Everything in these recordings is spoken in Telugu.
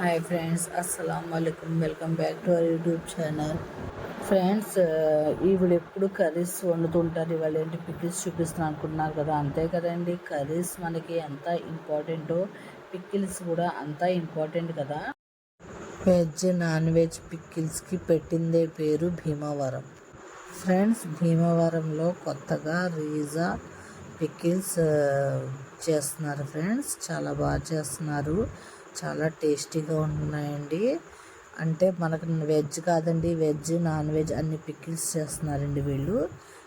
హాయ్ ఫ్రెండ్స్ అస్సలం వాలేకుమ్ welcome back to our YouTube channel friends ఇప్పుడు ఎప్పుడు కర్రీస్ వండుతుంటారు? ఇవాళ ఏంటి? పికిల్స్ చూపిస్తున్నాను అనుకుంటున్నారు కదా? అంతే కదండి. కర్రీస్ మనకి ఎంత ఇంపార్టెంటో పికిల్స్ కూడా అంత ఇంపార్టెంట్ కదా? వెజ్ నాన్ వెజ్ పికిల్స్కి పెట్టిందే పేరు భీమవరం. ఫ్రెండ్స్ భీమవరంలో కొత్తగా రీజా పికిల్స్ uh, చేస్తున్నారు. ఫ్రెండ్స్ చాలా బాగా చేస్తున్నారు. చాలా టేస్టీగా ఉన్నాయండి. అంటే మనకు వెజ్ కాదండి వెజ్ నాన్ వెజ్ అన్ని పికిల్స్ చేస్తున్నారండి వీళ్ళు.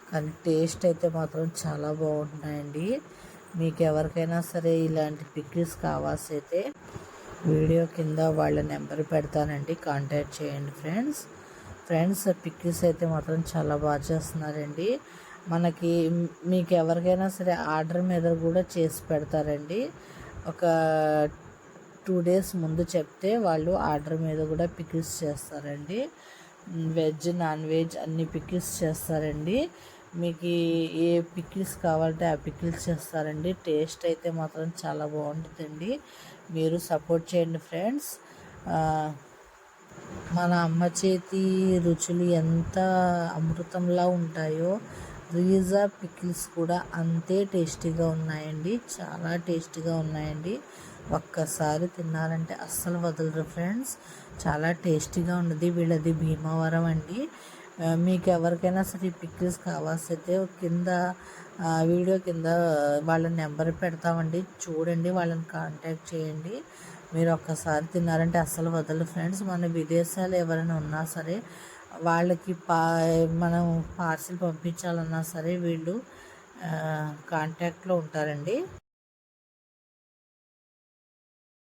కానీ టేస్ట్ అయితే మాత్రం చాలా బాగుంటున్నాయండి. మీకు ఎవరికైనా సరే ఇలాంటి పికిల్స్ కావాల్సి అయితే వీడియో కింద వాళ్ళ నెంబర్ పెడతానండి. కాంటాక్ట్ చేయండి ఫ్రెండ్స్. ఫ్రెండ్స్ పిక్కిల్స్ అయితే మాత్రం చాలా బాగా చేస్తున్నారండి. మనకి మీకు ఎవరికైనా సరే ఆర్డర్ మీద కూడా చేసి పెడతారండి. ఒక టూ డేస్ ముందు చెప్తే వాళ్ళు ఆర్డర్ మీద కూడా పికిల్స్ చేస్తారండి. వెజ్ నాన్ వెజ్ అన్ని పికిల్స్ చేస్తారండి. మీకు ఏ పికిల్స్ కావాలంటే ఆ పికిల్స్ చేస్తారండి. టేస్ట్ అయితే మాత్రం చాలా బాగుంటుందండి. మీరు సపోర్ట్ చేయండి ఫ్రెండ్స్. మన అమ్మ చేతి రుచులు ఎంత అమృతంలా ఉంటాయో రీజా పికిల్స్ కూడా అంతే టేస్టీగా ఉన్నాయండి. చాలా టేస్టీగా ఉన్నాయండి. ఒక్కసారి తిన్నారంటే అస్సలు వదలరు ఫ్రెండ్స్. చాలా టేస్టీగా ఉండదు వీళ్ళది భీమవరం అండి. మీకు ఎవరికైనా సరే పిక్కిల్స్ కావాల్సైతే కింద వీడియో కింద వాళ్ళ నెంబర్ పెడతామండి. చూడండి వాళ్ళని కాంటాక్ట్ చేయండి. మీరు ఒక్కసారి తిన్నారంటే అస్సలు వదలరు ఫ్రెండ్స్. మన విదేశాలు ఎవరైనా ఉన్నా సరే వాళ్ళకి పా మనం పార్సిల్ పంపించాలన్నా సరే వీళ్ళు కాంటాక్ట్లో ఉంటారండి.